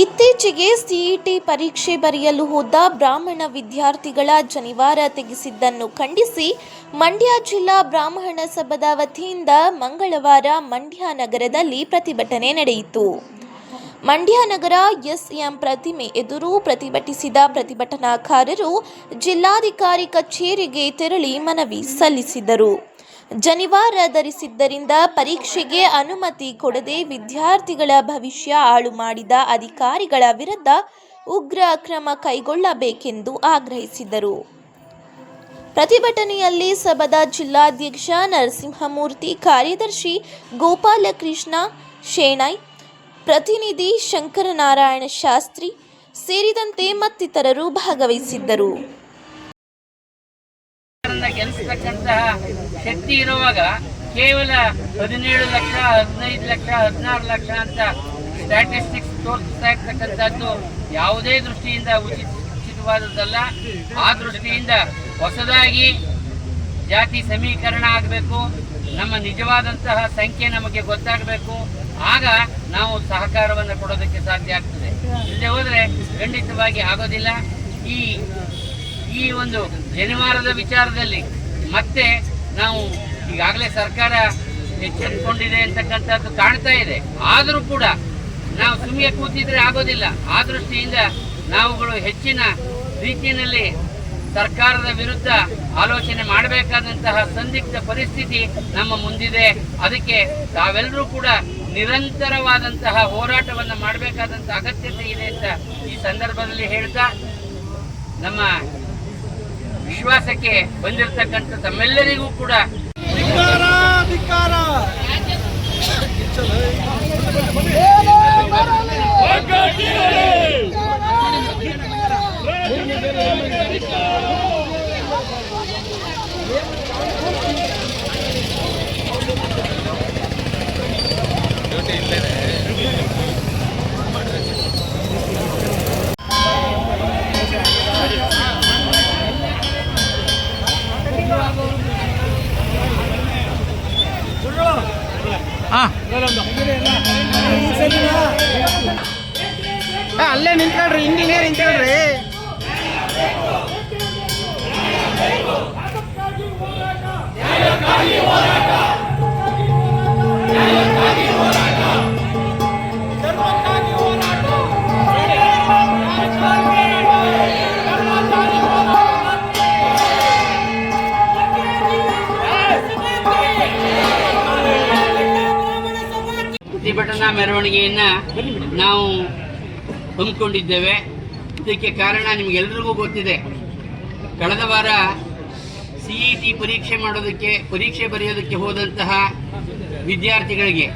ಇತ್ತೀಚೆಗೆ ಸಿಇಟಿ ಪರೀಕ್ಷೆ ಬರೆಯಲು ಹೋದ ಬ್ರಾಹ್ಮಣ ವಿದ್ಯಾರ್ಥಿಗಳ ಜನಿವಾರ ತೆಗೆಸಿದ್ದನ್ನು ಖಂಡಿಸಿ ಮಂಡ್ಯ ಜಿಲ್ಲಾ ಬ್ರಾಹ್ಮಣ ಸಭದ ವತಿಯಿಂದ ಮಂಗಳವಾರ ಮಂಡ್ಯ ನಗರದಲ್ಲಿ ಪ್ರತಿಭಟನೆ ನಡೆಯಿತು. ಮಂಡ್ಯ ನಗರ ಎಸ್ಎಂ ಪ್ರತಿಮೆ ಎದುರು ಪ್ರತಿಭಟಿಸಿದ ಪ್ರತಿಭಟನಾಕಾರರು ಜಿಲ್ಲಾಧಿಕಾರಿ ಕಚೇರಿಗೆ ತೆರಳಿ ಮನವಿ ಸಲ್ಲಿಸಿದರು. ಜನಿವಾರ ಧರಿಸಿದ್ದರಿಂದ ಪರೀಕ್ಷೆಗೆ ಅನುಮತಿ ಕೊಡದೆ ವಿದ್ಯಾರ್ಥಿಗಳ ಭವಿಷ್ಯ ಹಾಳು ಮಾಡಿದ ಅಧಿಕಾರಿಗಳ ವಿರುದ್ಧ ಉಗ್ರ ಕ್ರಮ ಕೈಗೊಳ್ಳಬೇಕೆಂದು ಆಗ್ರಹಿಸಿದರು. ಪ್ರತಿಭಟನೆಯಲ್ಲಿ ಸಭಾದ ಜಿಲ್ಲಾಧ್ಯಕ್ಷ ನರಸಿಂಹಮೂರ್ತಿ, ಕಾರ್ಯದರ್ಶಿ ಗೋಪಾಲಕೃಷ್ಣ ಶೇಣೈ, ಪ್ರತಿನಿಧಿ ಶಂಕರನಾರಾಯಣ ಶಾಸ್ತ್ರಿ ಸೇರಿದಂತೆ ಮತ್ತಿತರರು ಭಾಗವಹಿಸಿದ್ದರು. ಸರ್ಕಾರದಿಂದ ಗೆಲ್ಲಿಸ್ತಕ್ಕಂತಹ ಶಕ್ತಿ ಇರುವಾಗ ಕೇವಲ ಹದಿನೇಳು ಲಕ್ಷ, ಹದಿನೈದು ಲಕ್ಷ, ಹದಿನಾರು ಲಕ್ಷ ಅಂತ ಸ್ಟ್ಯಾಟಿಸ್ಟಿಕ್ಸ್ ತೋರಿಸ್ತಾ ಇರ್ತಕ್ಕಂಥದ್ದು ಯಾವುದೇ ದೃಷ್ಟಿಯಿಂದ ಉಚಿತ ಉಚಿತವಾದದ್ದಲ್ಲ. ಆ ದೃಷ್ಟಿಯಿಂದ ಹೊಸದಾಗಿ ಜಾತಿ ಸಮೀಕರಣ ಆಗಬೇಕು. ನಮ್ಮ ನಿಜವಾದಂತಹ ಸಂಖ್ಯೆ ನಮಗೆ ಗೊತ್ತಾಗಬೇಕು. ಆಗ ನಾವು ಸಹಕಾರವನ್ನು ಕೊಡೋದಕ್ಕೆ ಸಾಧ್ಯ ಆಗ್ತದೆ. ಇಲ್ಲದೆ ಹೋದರೆ ಖಂಡಿತವಾಗಿ ಆಗೋದಿಲ್ಲ. ಈ ಈ ಒಂದು ಜನಿವಾರದ ವಿಚಾರದಲ್ಲಿ ಮತ್ತೆ ನಾವು ಈಗಾಗಲೇ ಸರ್ಕಾರ ಎಚ್ಚೆತ್ಕೊಂಡಿದೆ ಅಂತಕ್ಕಂಥದ್ದು ಕಾಣ್ತಾ ಇದೆ. ಆದರೂ ಕೂಡ ನಾವು ಸುಮ್ಮನೆ ಕೂತಿದ್ರೆ ಆಗೋದಿಲ್ಲ. ಆ ದೃಷ್ಟಿಯಿಂದ ನಾವುಗಳು ಹೆಚ್ಚಿನ ರೀತಿಯಲ್ಲಿ ಸರ್ಕಾರದ ವಿರುದ್ಧ ಆಲೋಚನೆ ಮಾಡಬೇಕಾದಂತಹ ಸಂದಿಗ್ಧ ಪರಿಸ್ಥಿತಿ ನಮ್ಮ ಮುಂದಿದೆ. ಅದಕ್ಕೆ ತಾವೆಲ್ಲರೂ ಕೂಡ ನಿರಂತರವಾದಂತಹ ಹೋರಾಟವನ್ನು ಮಾಡಬೇಕಾದಂಥ ಅಗತ್ಯತೆ ಇದೆ ಅಂತ ಈ ಸಂದರ್ಭದಲ್ಲಿ ಹೇಳ್ತಾ ನಮ್ಮ ವಿಶ್ವಾಸಕ್ಕೆ ಬಂದಿರತಕ್ಕಂಥ ತಮ್ಮೆಲ್ಲರಿಗೂ ಕೂಡ. ಧಿಕ್ಕಾರ ಅಲ್ಲೇ ನಿಂತ್ಕೊಳ್ರಿ ಹಿಂಗೆ ನಿಂತ್ಕೊಳ್ರಿ ಪ್ರತಿಭಟನಾ ಮೆರವಣಿಗೆಯನ್ನು ನಾವು ಹಮ್ಮಿಕೊಂಡಿದ್ದೇವೆ. ಇದಕ್ಕೆ ಕಾರಣ ನಿಮಗೆಲ್ಲರಿಗೂ ಗೊತ್ತಿದೆ. ಕಳೆದ ವಾರ ಸಿ ಇ ಟಿ ಪರೀಕ್ಷೆ ಮಾಡೋದಕ್ಕೆ, ಪರೀಕ್ಷೆ ಬರೆಯೋದಕ್ಕೆ ಹೋದಂತಹ ವಿದ್ಯಾರ್ಥಿಗಳಿಗೆ,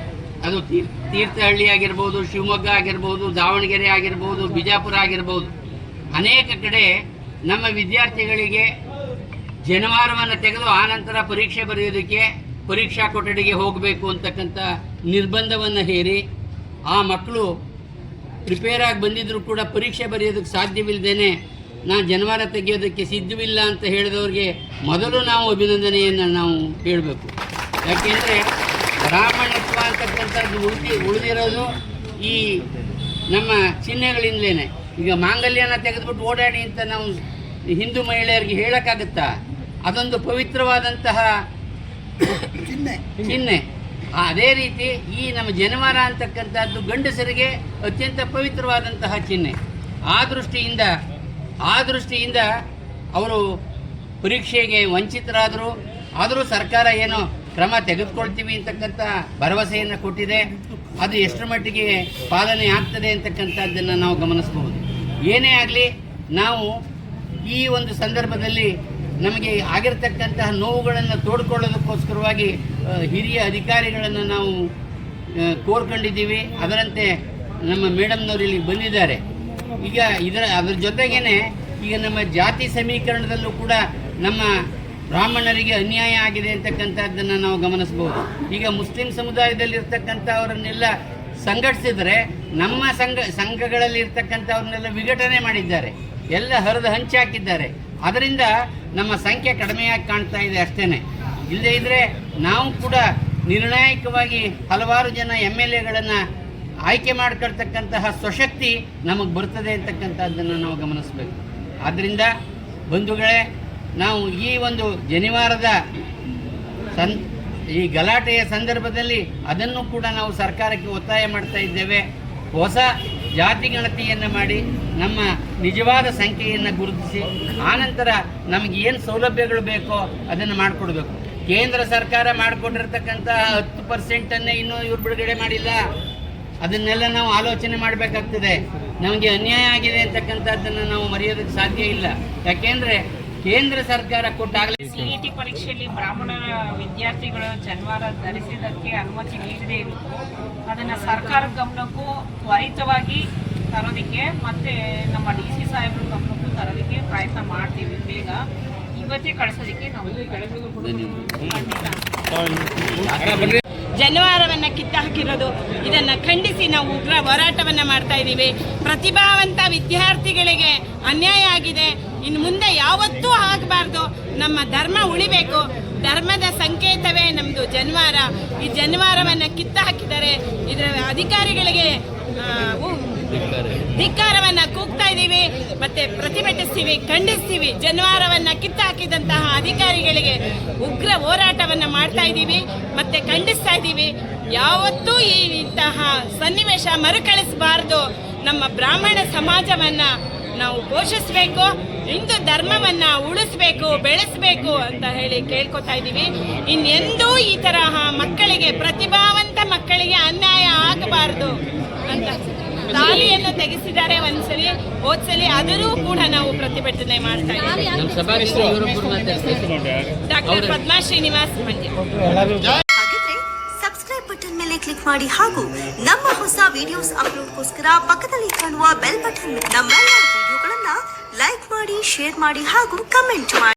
ಅದು ತೀರ್- ತೀರ್ಥಹಳ್ಳಿ ಆಗಿರ್ಬೋದು, ಶಿವಮೊಗ್ಗ ಆಗಿರ್ಬೋದು, ದಾವಣಗೆರೆ ಆಗಿರ್ಬೋದು, ಬಿಜಾಪುರ ಆಗಿರ್ಬೋದು, ಅನೇಕ ಕಡೆ ನಮ್ಮ ವಿದ್ಯಾರ್ಥಿಗಳಿಗೆ ಜನವಾರವನ್ನು ತೆಗೆದು ಆನಂತರ ಪರೀಕ್ಷೆ ಬರೆಯೋದಕ್ಕೆ, ಪರೀಕ್ಷಾ ಕೊಠಡಿಗೆ ಹೋಗಬೇಕು ಅಂತಕ್ಕಂಥ ನಿರ್ಬಂಧವನ್ನು ಹೇರಿ ಆ ಮಕ್ಕಳು ಪ್ರಿಪೇರ್ ಆಗಿ ಬಂದಿದ್ದರೂ ಕೂಡ ಪರೀಕ್ಷೆ ಬರೆಯೋದಕ್ಕೆ ಸಾಧ್ಯವಿಲ್ಲದೇ ನಾನು ಜನವಾರ ತೆಗೆಯೋದಕ್ಕೆ ಸಿದ್ಧವಿಲ್ಲ ಅಂತ ಹೇಳಿದವ್ರಿಗೆ ಮೊದಲು ನಾವು ಅಭಿನಂದನೆಯನ್ನು ನಾವು ಹೇಳಬೇಕು. ಯಾಕೆಂದರೆ ಬ್ರಾಹ್ಮಣತ್ವ ಅಂತಕ್ಕಂಥದ್ದು ಉಳಿದಿ ಉಳಿದಿರೋದು ಈ ನಮ್ಮ ಚಿಹ್ನೆಗಳಿಂದಲೇ ಈಗ ಮಾಂಗಲ್ಯನ ತೆಗೆದುಬಿಟ್ಟು ಓಡಾಡಿ ಅಂತ ನಾವು ಹಿಂದೂ ಮಹಿಳೆಯರಿಗೆ ಹೇಳೋಕ್ಕಾಗುತ್ತಾ? ಅದೊಂದು ಪವಿತ್ರವಾದಂತಹ ಚಿಹ್ನೆ. ಚಿಹ್ನೆ. ಅದೇ ರೀತಿ ಈ ನಮ್ಮ ಜನವಾರ ಅಂತಕ್ಕಂಥದ್ದು ಗಂಡಸರಿಗೆ ಅತ್ಯಂತ ಪವಿತ್ರವಾದಂತಹ ಚಿಹ್ನೆ. ಆ ದೃಷ್ಟಿಯಿಂದ ಆ ದೃಷ್ಟಿಯಿಂದ ಅವರು ಪರೀಕ್ಷೆಗೆ ವಂಚಿತರಾದರು, ಆದರೂ ಸರ್ಕಾರ ಏನು ಕ್ರಮ ತೆಗೆದುಕೊಳ್ತೀವಿ ಅಂತಕ್ಕಂಥ ಭರವಸೆಯನ್ನು ಕೊಟ್ಟಿದೆ. ಅದು ಎಷ್ಟರ ಮಟ್ಟಿಗೆ ಪಾಲನೆ ಆಗ್ತದೆ ಅಂತಕ್ಕಂಥದ್ದನ್ನು ನಾವು ಗಮನಿಸಬಹುದು. ಏನೇ ಆಗಲಿ, ನಾವು ಈ ಒಂದು ಸಂದರ್ಭದಲ್ಲಿ ನಮಗೆ ಆಗಿರ್ತಕ್ಕಂತಹ ನೋವುಗಳನ್ನು ತೋಡ್ಕೊಳ್ಳೋದಕ್ಕೋಸ್ಕರವಾಗಿ ಹಿರಿಯ ಅಧಿಕಾರಿಗಳನ್ನು ನಾವು ಕೋರ್ಕೊಂಡಿದ್ದೀವಿ. ಅದರಂತೆ ನಮ್ಮ ಮೇಡಮ್ನವರು ಇಲ್ಲಿ ಬಂದಿದ್ದಾರೆ. ಈಗ ಇದರ, ಅದರ ಜೊತೆಗೇನೆ ಈಗ ನಮ್ಮ ಜಾತಿ ಸಮೀಕರಣದಲ್ಲೂ ಕೂಡ ನಮ್ಮ ಬ್ರಾಹ್ಮಣರಿಗೆ ಅನ್ಯಾಯ ಆಗಿದೆ ಅಂತಕ್ಕಂಥದ್ದನ್ನು ನಾವು ಗಮನಿಸಬಹುದು. ಈಗ ಮುಸ್ಲಿಂ ಸಮುದಾಯದಲ್ಲಿರ್ತಕ್ಕಂಥವರನ್ನೆಲ್ಲ ಸಂಘಟಿಸಿದರೆ ನಮ್ಮ ಸಂಘ ಸಂಘಗಳಲ್ಲಿ ಇರ್ತಕ್ಕಂಥವ್ರನ್ನೆಲ್ಲ ವಿಘಟನೆ ಮಾಡಿದ್ದಾರೆ. ಎಲ್ಲ ಹರಿದು ಹಂಚಾಕಿದ್ದಾರೆ. ಅದರಿಂದ ನಮ್ಮ ಸಂಖ್ಯೆ ಕಡಿಮೆಯಾಗಿ ಕಾಣ್ತಾ ಇದೆ ಅಷ್ಟೇ ಇಲ್ಲದೇ ಇದ್ದರೆ ನಾವು ಕೂಡ ನಿರ್ಣಾಯಕವಾಗಿ ಹಲವಾರು ಜನ ಎಂ ಎಲ್ ಎಗಳನ್ನು ಆಯ್ಕೆ ಮಾಡ್ಕೊಳ್ತಕ್ಕಂತಹ ಸ್ವಶಕ್ತಿ ನಮಗೆ ಬರ್ತದೆ ಅಂತಕ್ಕಂಥದ್ದನ್ನು ನಾವು ಗಮನಿಸಬೇಕು. ಆದ್ದರಿಂದ ಬಂಧುಗಳೇ, ನಾವು ಈ ಒಂದು ಜನಿವಾರದ ಸಂ, ಈ ಗಲಾಟೆಯ ಸಂದರ್ಭದಲ್ಲಿ ಅದನ್ನು ಕೂಡ ನಾವು ಸರ್ಕಾರಕ್ಕೆ ಒತ್ತಾಯ ಮಾಡ್ತಾ ಇದ್ದೇವೆ. ಹೊಸ ಜಾತಿ ಗಣತಿಯನ್ನು ಮಾಡಿ, ನಮ್ಮ ನಿಜವಾದ ಸಂಖ್ಯೆಯನ್ನು ಗುರುತಿಸಿ, ಆನಂತರ ನಮಗೆ ಏನು ಸೌಲಭ್ಯಗಳು ಬೇಕೋ ಅದನ್ನು ಮಾಡಿಕೊಡ್ಬೇಕು. ಕೇಂದ್ರ ಸರ್ಕಾರ ಮಾಡಿಕೊಟ್ಟಿರ್ತಕ್ಕಂತಹ ಹತ್ತು ಪರ್ಸೆಂಟನ್ನೇ ಇನ್ನೂ ಇವ್ರು ಬಿಡುಗಡೆ ಮಾಡಿಲ್ಲ. ಅದನ್ನೆಲ್ಲ ನಾವು ಆಲೋಚನೆ ಮಾಡಬೇಕಾಗ್ತದೆ. ನಮಗೆ ಅನ್ಯಾಯ ಆಗಿದೆ ಅಂತಕ್ಕಂಥದ್ದನ್ನು ನಾವು ಮರೆಯೋದಕ್ಕೆ ಸಾಧ್ಯ ಇಲ್ಲ. ಯಾಕೆಂದರೆ ಕೇಂದ್ರ ಸರ್ಕಾರ ಕೊಟ್ಟಾಗಲೇ ಸಿಇಟಿ ಪರೀಕ್ಷೆಯಲ್ಲಿ ಬ್ರಾಹ್ಮಣ ವಿದ್ಯಾರ್ಥಿಗಳು ಜನವಾರ ಧರಿಸಿದ್ದಕ್ಕೆ ಅನುಮತಿ ನೀಡದೇ ಇರುತ್ತೆ ಅದನ್ನು ಸರ್ಕಾರ ಗಮನಕ್ಕೂ ತ್ವರಿತವಾಗಿ ತರೋದಕ್ಕೆ ಮತ್ತೆ ನಮ್ಮ ಡಿ ಸಿ ಸಾಹೇಬ್ರ ಗಮನಕ್ಕೂ ತರೋದಕ್ಕೆ ಪ್ರಯತ್ನ ಮಾಡ್ತೀವಿ. ಬೇಗ ಕಳಿಸೋದಕ್ಕೆ ನಾವು ಜನಿವಾರವನ್ನು ಕಿತ್ತು ಹಾಕಿರೋದು ಇದನ್ನು ಖಂಡಿಸಿ ನಾವು ಉಗ್ರ ಹೋರಾಟವನ್ನು ಮಾಡ್ತಾ ಇದ್ದೀವಿ ಪ್ರತಿಭಾವಂತ ವಿದ್ಯಾರ್ಥಿಗಳಿಗೆ ಅನ್ಯಾಯ ಆಗಿದೆ. ಇನ್ನು ಮುಂದೆ ಯಾವತ್ತೂ ಆಗಬಾರ್ದು. ನಮ್ಮ ಧರ್ಮ ಉಳಿಬೇಕು. ಧರ್ಮದ ಸಂಕೇತವೇ ನಮ್ಮದು ಜನವಾರ. ಈ ಜನವಾರವನ್ನು ಕಿತ್ತು ಹಾಕಿದರೆ ಇದರ ಅಧಿಕಾರಿಗಳಿಗೆ ಧಿಕ್ಕಾರವನ್ನು ಇದ್ದೀವಿ, ಮತ್ತೆ ಪ್ರತಿಭಟಿಸ್ತೀವಿ, ಖಂಡಿಸ್ತೀವಿ. ಜನವಾರವನ್ನ ಕಿತ್ತಾಕಿದಂತಹ ಅಧಿಕಾರಿಗಳಿಗೆ ಉಗ್ರ ಹೋರಾಟವನ್ನ ಮಾಡ್ತಾ ಇದ್ದೀವಿ, ಮತ್ತೆ ಖಂಡಿಸ್ತಾ ಇದ್ದೀವಿ. ಯಾವತ್ತೂ ಈ ಇಂತಹ ಸನ್ನಿವೇಶ ಮರುಕಳಿಸಬಾರದು. ನಮ್ಮ ಬ್ರಾಹ್ಮಣ ಸಮಾಜವನ್ನ ನಾವು ಪೋಷಿಸಬೇಕು, ಹಿಂದೂ ಧರ್ಮವನ್ನ ಉಳಿಸ್ಬೇಕು, ಬೆಳೆಸಬೇಕು ಅಂತ ಹೇಳಿ ಕೇಳ್ಕೊತಾ ಇದ್ದೀವಿ. ಇನ್ನೆಂದೂ ಈ ತರಹ ಮಕ್ಕಳಿಗೆ, ಪ್ರತಿಭಾವಂತ ಮಕ್ಕಳಿಗೆ ಅನ್ಯಾಯ ಆಗಬಾರ್ದು ಅಂತ. ತಾಲಿಯನ್ನು ತೆಗೆಸಿದ್ದಾರೆ ಒಂದ್ಸಲಿ ಹೋದ್ಸಲಿ ಆದರೂ ಕೂಡ ನಾವು ಪ್ರತಿಭಟನೆ ಮಾಡ್ತಾ ಇದ್ದೀವಿ. ಡಾಕ್ಟರ್ ಪದ್ಮಾ ಶ್ರೀನಿವಾಸ್ ಮಂಡ್ಯ. ಹಾಗಿದ್ರೆ ಸಬ್ಸ್ಕ್ರೈಬ್ ಬಟನ್ ಮೇಲೆ ಕ್ಲಿಕ್ ಮಾಡಿ ಹಾಗೂ ನಮ್ಮ ಹೊಸ ವಿಡಿಯೋಸ್ ಅಪ್ಲೋಡ್ಗೋಸ್ಕರ ಪಕ್ಕದಲ್ಲಿ ಕಾಣುವ ಬೆಲ್ ಬಟನ್ ನಮ್ಮೆಲ್ಲ ವಿಡಿಯೋಗಳನ್ನ ಲೈಕ್ ಮಾಡಿ ಶೇರ್ ಮಾಡಿ ಹಾಗೂ ಕಮೆಂಟ್ ಮಾಡಿ.